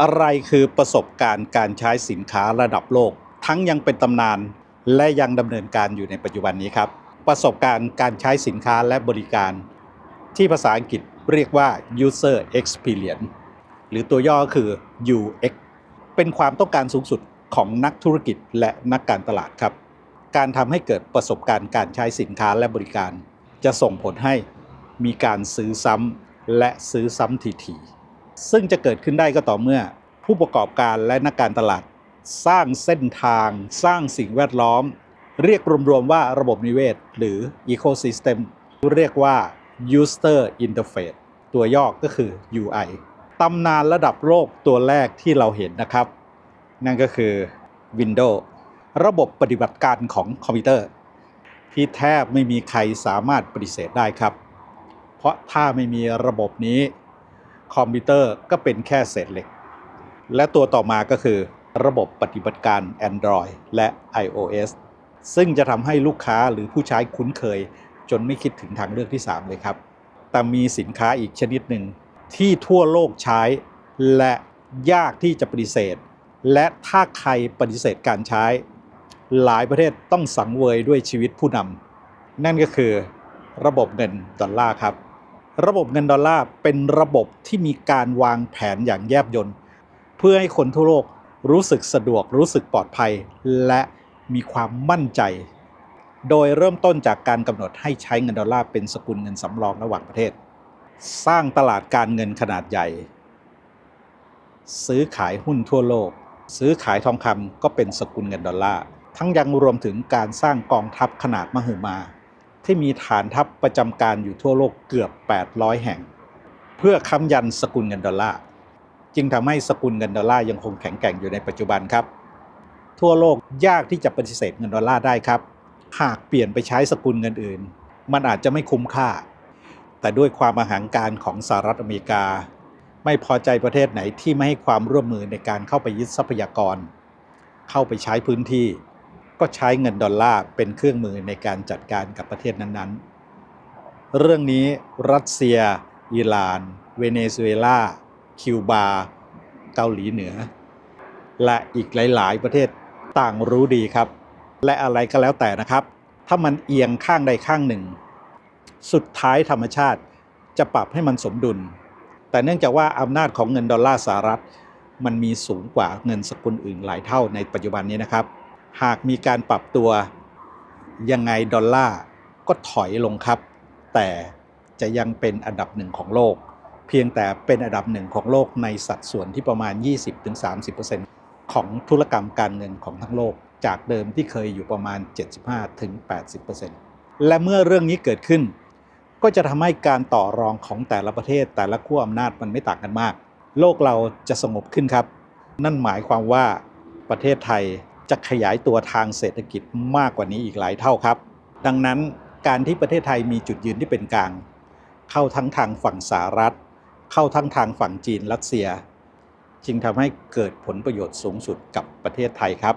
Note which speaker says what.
Speaker 1: อะไรคือประสบการณ์การใช้สินค้าระดับโลก ทั้งยังเป็นตำนานและยังดำเนินการอยู่ในปัจจุบันนี้ครับ ประสบการณ์การใช้สินค้าและบริการ ที่ภาษาอังกฤษเรียกว่า user experience หรือตัวย่อคือ UX เป็นความต้องการสูงสุดของนักธุรกิจและนักการตลาดครับ การทำให้เกิดประสบการณ์การใช้สินค้าและบริการ จะส่งผลให้มีการซื้อซ้ำและซื้อซ้ำทีๆ ซึ่งจะเกิดขึ้นได้ก็ต่อเมื่อ ผู้ประกอบการและนักการตลาด สร้างเส้นทาง สร้างสิ่งแวดล้อม เรียกรวมๆว่าระบบนิเวศ หรือ Ecosystem เรียกว่า User Interface ตัวย่อก็คือ UI ตำนานระดับโลกตัวแรกที่เราเห็นนะครับ นั่นก็คือ Windows ระบบปฏิบัติการของคอมพิวเตอร์ ที่แทบไม่มีใครสามารถปฏิเสธได้ครับ เพราะถ้าไม่มีระบบนี้ คอมพิวเตอร์ก็เป็นแค่เศษเหล็ก และตัวต่อมาก็คือ ระบบปฏิบัติการ Android และ iOS ซึ่งจะทำให้ลูกค้าหรือผู้ใช้คุ้นเคย จนไม่คิดถึงทางเลือกที่ 3 เลยครับ แต่มีสินค้าอีกชนิดหนึ่ง ที่ทั่วโลกใช้ และยากที่จะปฏิเสธ และถ้าใครปฏิเสธการใช้ หลายประเทศต้องสังเวยด้วยชีวิตผู้นำนั่นก็คือระบบเงินดอลลาร์ครับ ระบบเงินดอลลาร์เป็นระบบที่มีการวางแผนอย่างแยบยลเพื่อให้คนทั่วโลกรู้สึกสะดวกรู้สึกปลอดภัย และมีความมั่นใจ โดยเริ่มต้นจากการกำหนดให้ใช้เงินดอลลาร์เป็นสกุลเงินสำรองระหว่างประเทศ สร้างตลาดการเงินขนาดใหญ่ ซื้อขายหุ้นทั่วโลก ซื้อขายทองคำก็เป็นสกุลเงินดอลลาร์ทั้งยังรวมถึงการสร้างกองทัพขนาดมหึมา ที่มีฐานทัพประจำการอยู่ทั่วโลกเกือบ 800 แห่ง เพื่อค้ำยันสกุลเงินดอลลาร์จึงทำให้สกุลเงินดอลลาร์ยังคงแข็งแกร่งอยู่ในปัจจุบันครับ ทั่วโลกยากที่จะปฏิเสธเงินดอลลาร์ได้ครับ หากเปลี่ยนไปใช้สกุลเงินอื่น มันอาจจะไม่คุ้มค่า แต่ด้วยความอาหารการของสหรัฐอเมริกา ไม่พอใจประเทศไหนที่ไม่ให้ความร่วมมือในการเข้าไปยึดทรัพยากร เข้าไปใช้พื้นที่ ก็ใช้เงินดอลลาร์เป็นเครื่องมือในการจัดการกับประเทศนั้นๆ เรื่องนี้รัสเซีย อิหร่าน เวเนซุเอลา คิวบา เกาหลีเหนือ และอีกหลาย ๆ ประเทศต่างรู้ดีครับ และอะไรก็แล้วแต่นะครับ ถ้ามันเอียงข้างใดข้างหนึ่ง สุดท้ายธรรมชาติจะปรับให้มันสมดุล แต่เนื่องจากว่าอำนาจของเงินดอลลาร์สหรัฐ มันมีสูงกว่าเงินสกุลอื่นหลายเท่าในปัจจุบันนี้นะครับ หากมีการปรับตัว ยังไงดอลลาร์ก็ถอยลงครับ แต่จะยังเป็นอันดับหนึ่งของโลก เพียงแต่เป็นอันดับหนึ่งของโลกในสัดส่วนที่ประมาณ 20-30%ของธุรกรรมการเงินของทั้งโลก จากเดิมที่เคยอยู่ประมาณ 75-80%และเมื่อเรื่องนี้เกิดขึ้น ก็จะทำให้การต่อรองของแต่ละประเทศแต่ละขั้วอำนาจมันไม่ต่างกันมาก โลกเราจะสงบขึ้นครับ นั่นหมายความว่าประเทศไทย จะขยายตัวทางเศรษฐกิจมากกว่านี้อีกหลายเท่าครับ ดังนั้นการที่ประเทศไทยมีจุดยืนที่เป็นกลาง เข้าทั้งทางฝั่งสหรัฐ เข้าทั้งทางฝั่งจีนรัสเซีย จึงทำให้เกิดผลประโยชน์สูงสุดกับประเทศไทยครับ